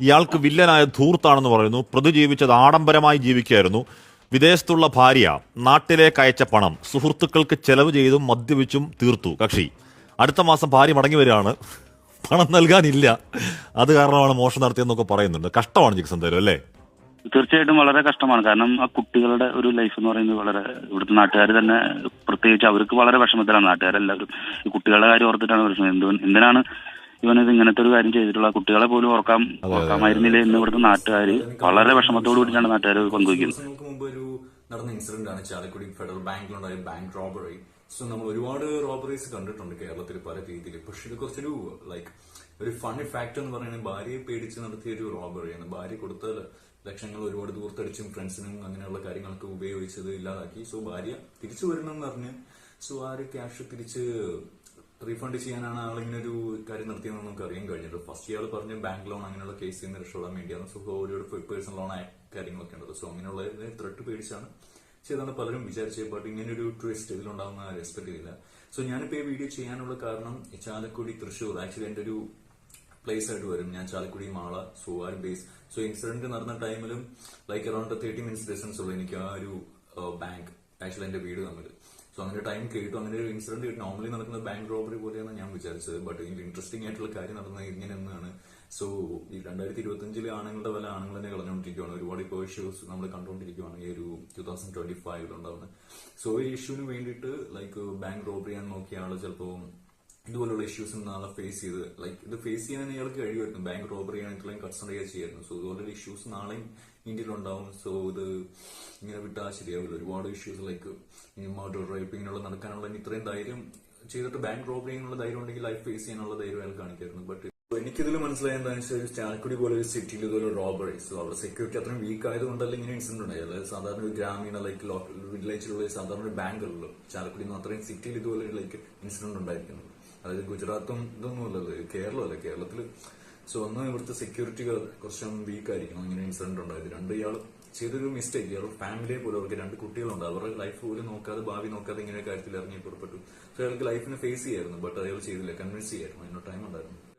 ഇയാൾക്ക് വില്ലനായ ധൂർത്താണെന്ന് പറയുന്നു. പ്രതി ജീവിച്ചത് ആഡംബരമായി ജീവിക്കുകയായിരുന്നു. വിദേശത്തുള്ള ഭാര്യ നാട്ടിലേക്ക് അയച്ച പണം സുഹൃത്തുക്കൾക്ക് ചെലവ് ചെയ്തും മദ്യപിച്ചും തീർത്തു കക്ഷി. അടുത്ത മാസം ഭാര്യ മടങ്ങി വരികയാണ്. പണം നൽകാനില്ല. അത് കാരണമാണ് മോഷണം നടത്തിയെന്നൊക്കെ പറയുന്നുണ്ട്. കഷ്ടമാണ് ജിക്സ് എന്തായാലും അല്ലേ? തീർച്ചയായിട്ടും വളരെ കഷ്ടമാണ്. കാരണം ആ കുട്ടികളുടെ ഒരു ലൈഫ് എന്ന് പറയുന്നത് വളരെ ഇവിടുത്തെ നാട്ടുകാർ തന്നെ പ്രത്യേകിച്ച് അവർക്ക് വളരെ വിഷമത്തിലാണ്. നാട്ടുകാരെല്ലാവരും ഈ കുട്ടികളുടെ കാര്യം ഓർത്തിട്ടാണ് പ്രശ്നം. എന്ത് എന്തിനാണ് ഇവനിത് ഇങ്ങനത്തെ ഒരു കാര്യം ചെയ്തിട്ടുള്ള കുട്ടികളെ പോലും ഓർക്കാം ഓർക്കാമായിരുന്നില്ല എന്ന് ഇവിടുത്തെ നാട്ടുകാർ വളരെ വിഷമത്തോടു കൂടിയിട്ടാണ് നാട്ടുകാർ പങ്കുവയ്ക്കുന്നത് നടന്ന ഇൻസിഡന്റ് ആണ് ചാലക്കുടി ഫെഡറൽ ബാങ്കിലുണ്ടായ ബാങ്ക് റോബറി സോ നമ്മൾ ഒരുപാട് റോബറീസ് കണ്ടിട്ടുണ്ട് കേരളത്തിൽ പല രീതിയിൽ പക്ഷെ ഇത് കുറച്ചൊരു ലൈക്ക് ഒരു ഫണ്ണി ഫാക്ട് എന്ന് പറയുന്നത് ഭാര്യയെ പേടിച്ച് നടത്തിയ ഒരു റോബറിയാണ് ഭാര്യ കൊടുത്ത ലക്ഷങ്ങൾ ഒരുപാട് ദൂർത്തടിച്ചും ഫ്രണ്ട്സിനും അങ്ങനെയുള്ള കാര്യങ്ങൾക്ക് ഉപയോഗിച്ചത് ഇല്ലാതാക്കി. സോ ഭാര്യ തിരിച്ചു വരണം എന്ന് പറഞ്ഞ് സോ ആ ഒരു ക്യാഷ് തിരിച്ച് റീഫണ്ട് ചെയ്യാനാണ് ആൾ ഇങ്ങനെ ഒരു കാര്യം നടത്തിയതെന്ന് നമുക്ക് അറിയാൻ കഴിഞ്ഞത്. ഫസ്റ്റ് ഇയാൾ പറഞ്ഞ ബാങ്ക് ലോൺ അങ്ങനെയുള്ള കേസ് നിന്ന് രക്ഷപ്പെടാൻ വേണ്ടിയാണ്. സോ ഒരുപാട് പേഴ്സണൽ ലോൺ കാര്യങ്ങളൊക്കെ ഉണ്ട്. സോ അങ്ങനെയുള്ള ത്രെട്ട് പേടിച്ചാണ്. ചെയ്താണ് പലരും വിചാരിച്ചത് ബട്ട് ഇങ്ങനെ ഒരു ട്വിസ്റ്റ് ഇതിലുണ്ടാവുന്ന എക്സ്പെക്ട് ചെയ്തില്ല. സോ ഞാനിപ്പോ ഈ വീഡിയോ ചെയ്യാനുള്ള കാരണം ചാലക്കുടി തൃശ്ശൂർ. ആക്ച്വലി എന്റെ ഒരു പ്ലേസ് ആയിട്ട് വരും. ഞാൻ ചാലക്കുടി മാള സോ ആ ഒരു ബേസ് സോ ഇൻസിഡന്റ് നടന്ന ടൈമിലും like around thirty minutes distance ഉള്ളൂ എനിക്ക് ആ ഒരു ബാങ്ക് ആക്ച്വലി എന്റെ വീട് തമ്മിൽ സോ അങ്ങനെ ടൈം കേട്ടു. അങ്ങനെ ഒരു ഇൻസിഡന്റ് നോർമലി നടക്കുന്ന ബാങ്ക് റോബറി പോലെയാണ് ഞാൻ വിചാരിച്ചത്. ബട്ട് ഇതിൽ ഇൻട്രസ്റ്റിംഗ് ആയിട്ടുള്ള കാര്യം നടന്നത് ഇങ്ങനെ ഒന്നാണ് സോ ഈ രണ്ടായിരത്തി ഇരുപത്തിയഞ്ചിലെ ആണുങ്ങളുടെ വില ആണുങ്ങൾ തന്നെ കളഞ്ഞുകൊണ്ടിരിക്കുകയാണ് ഒരുപാട് ഇപ്പോൾ ഇഷ്യൂസ് നമ്മൾ കണ്ടുകൊണ്ടിരിക്കുകയാണ് ഈ ഒരു ടൂ തൗസൻഡ് ട്വന്റി ഫൈവിൽ ഉണ്ടാവുന്നത് സോ ഈ ഇഷ്യൂവിന് വേണ്ടിയിട്ട് ലൈക്ക് ബാങ്ക് റോബറി ചെയ്യാൻ നോക്കിയ ആൾ ചിലപ്പോൾ ഇതുപോലുള്ള ഇഷ്യൂസ് നാളെ ഫേസ് ചെയ്ത് ലൈക്ക് ഇത് ഫേസ് ചെയ്യാൻ ഇയാൾക്ക് കഴിയുമായിരുന്നു. ബാങ്ക് റോബറി ചെയ്യാൻ ഇത്രയും കൺസൾട്ട് ചെയ്യായിരുന്നു. സോ ഇതുപോലുള്ള ഇഷ്യൂസ് നാളെയും ഇന്ത്യയിൽ ഉണ്ടാവും സോ ഇത് ഇങ്ങനെ വിട്ടാൽ ശരിയാവില്ല. ഒരുപാട് ഇഷ്യൂസ് ലൈക്ക് മോട്ടോർ റേപ്പ് ഇങ്ങനെയുള്ള നടക്കാനുള്ള ഇത്രയും ധൈര്യം ചെയ്തിട്ട് ബാങ്ക് റോബറി ചെയ്യാനുള്ള ധൈര്യം ഉണ്ടെങ്കിൽ ലൈഫ് ഫേസ് ചെയ്യാനുള്ള ധൈര്യം അയാൾ കാണിക്കായിരുന്നു. ബട്ട് എനിക്കിതിൽ മനസ്സിലായ എന്താണെന്ന് വെച്ചാൽ ചാലക്കുടി പോലെ ഒരു സിറ്റിയിൽ ഇതുപോലെ റോബറി സോ അവിടെ സെക്യൂരിറ്റി അത്രയും വീക്ക് ആയതുകൊണ്ടല്ല ഇങ്ങനെ ഇൻസിഡന്റ് ഉണ്ടായി അതായത് സാധാരണ ഒരു ഗ്രാമീണ ലൈക്ക് ലോക്കൽ വില്ലേജിലുള്ള സാധാരണ ഒരു ബാങ്കുള്ളൂ ചാലക്കുടി നിന്ന് അത്രയും സിറ്റിയിൽ ഇതുപോലെ ലൈക്ക് ഇൻസിഡന്റ് ഉണ്ടായിരിക്കുന്നു അതായത് ഗുജറാത്തും ഇതൊന്നും അല്ലല്ലോ കേരളമല്ല? കേരളത്തിൽ സോ ഒന്ന് ഇവിടുത്തെ സെക്യൂരിറ്റി കുറച്ചും വീക്ക് ആയിരിക്കണം. ഇങ്ങനെ ഇൻസിഡന്റ് ഉണ്ടായത്. രണ്ട് ഇയാൾ ചെയ്തൊരു മിസ്റ്റേക്ക് ഇയാൾ ഫാമിലിയെ പോലും അവർക്ക് രണ്ട് കുട്ടികളുണ്ട്. അവരുടെ ലൈഫ് പോലും നോക്കാതെ ഭാവി നോക്കാതെ ഇങ്ങനെ കാര്യത്തിൽ ഇറങ്ങി പുറപ്പെട്ടു. സോ അയാൾക്ക് ലൈഫിനെ ഫേസ് ചെയ്യായിരുന്നു. ബട്ട് അയാൾ ചെയ്തില്ല. കൺവിൻസ് ചെയ്യായിരുന്നു. അതിന് ടൈം ഉണ്ടായിരുന്നു.